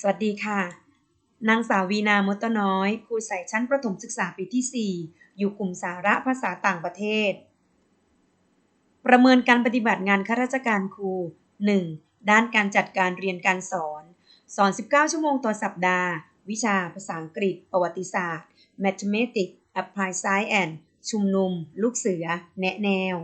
สวัสดีค่ะ นางสาววีนามตน้อย ครูใส่ชั้นประถมศึกษาปีที่ 4 อยู่กลุ่มสาระภาษาต่างประเทศ ประเมินการปฏิบัติงานข้าราชการครู 1. ด้านการจัดการเรียนการสอน สอน 19 ชั่วโมงต่อสัปดาห์ วิชาภาษาอังกฤษ ประวัติศาสตร์ Mathematics Applied Science and ชุมนุม ลูกเสือ แนะแนว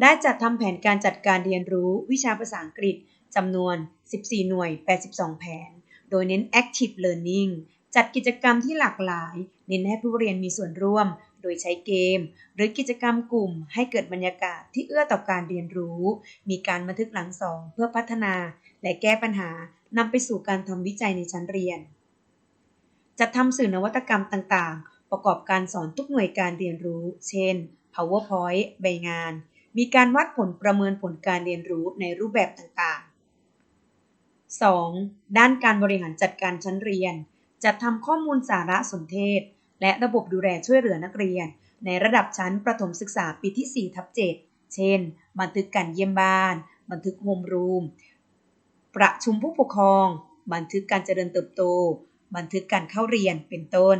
ได้จัดทำแผนการจัดการเรียนรู้วิชาภาษาอังกฤษ จำนวน 14 หน่วย 82 แผน โดยเน้น Active Learning จัดกิจกรรมที่หลากหลาย เน้นให้ผู้เรียนมีส่วนร่วม โดยใช้เกม หรือกิจกรรมกลุ่ม ให้เกิดบรรยากาศที่เอื้อต่อการเรียนรู้ มีการบันทึกหลังสองเพื่อพัฒนา และแก้ปัญหานำไปสู่การทำวิจัยในชั้นเรียน จัดทำสื่อนวัตกรรมต่างๆ ประกอบการสอนทุกหน่วยการเรียนรู้ เช่น PowerPoint ใบงาน มีการวัดผลประเมินผลการเรียนรู้ในรูปแบบต่าง 2. ด้านการบริหารจัดการชั้นเรียน จัดทำข้อมูลสารสนเทศ และระบบดูแลช่วยเหลือนักเรียน ในระดับชั้นประถมศึกษาปีที่4ทับ7เช่น บันทึกการเยี่ยมบ้าน บันทึกโฮมรูม ประชุมผู้ปกครอง บันทึกการเจริญเติบโต บันทึกการเข้าเรียนเป็นต้น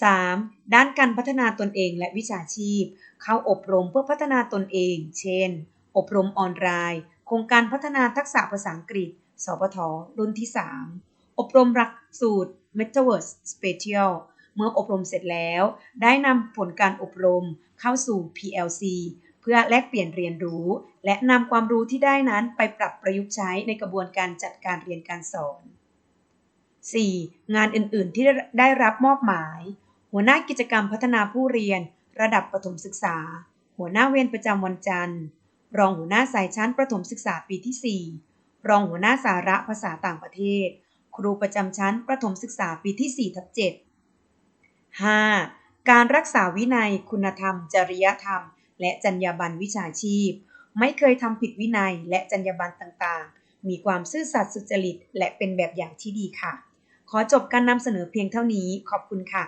3. ด้านการพัฒนาตนเองและวิชาชีพ เข้าอบรมเพื่อพัฒนาตนเอง เช่น อบรมออนไลน์ โครงการพัฒนาทักษะภาษาอังกฤษ สปทรุ่นที่ 3 อบรมหลักสูตร Metaverse Special เมื่ออบรมเสร็จแล้ว ได้นำผลการอบรมเข้าสู่ PLC เพื่อแลกเปลี่ยนเรียนรู้ และนำความรู้ที่ได้นั้นไปปรับประยุกต์ใช้ในกระบวนการจัดการเรียนการสอน 4. งานอื่นๆที่ได้รับมอบหมาย หัวหน้ากิจกรรมพัฒนาผู้เรียน ระดับประถมศึกษา หัวหน้าเวรประจำวันจันทร์ รองหัวหน้าสายชั้นประถมศึกษาปีที่ 4 รองหัวหน้าสาระภาษาต่างประเทศ ครูประจำชั้นประถมศึกษาปีที่4ทับ7 5. การรักษาวินัย คุณธรรม จริยธรรม และจรรยาบรรณวิชาชีพ ไม่เคยทำผิดวินัยและจรรยาบรรณต่างๆ มีความซื่อสัตย์สุจริต และเป็นแบบอย่างที่ดีค่ะ ขอจบการนำเสนอเพียงเท่านี้ ขอบคุณค่ะ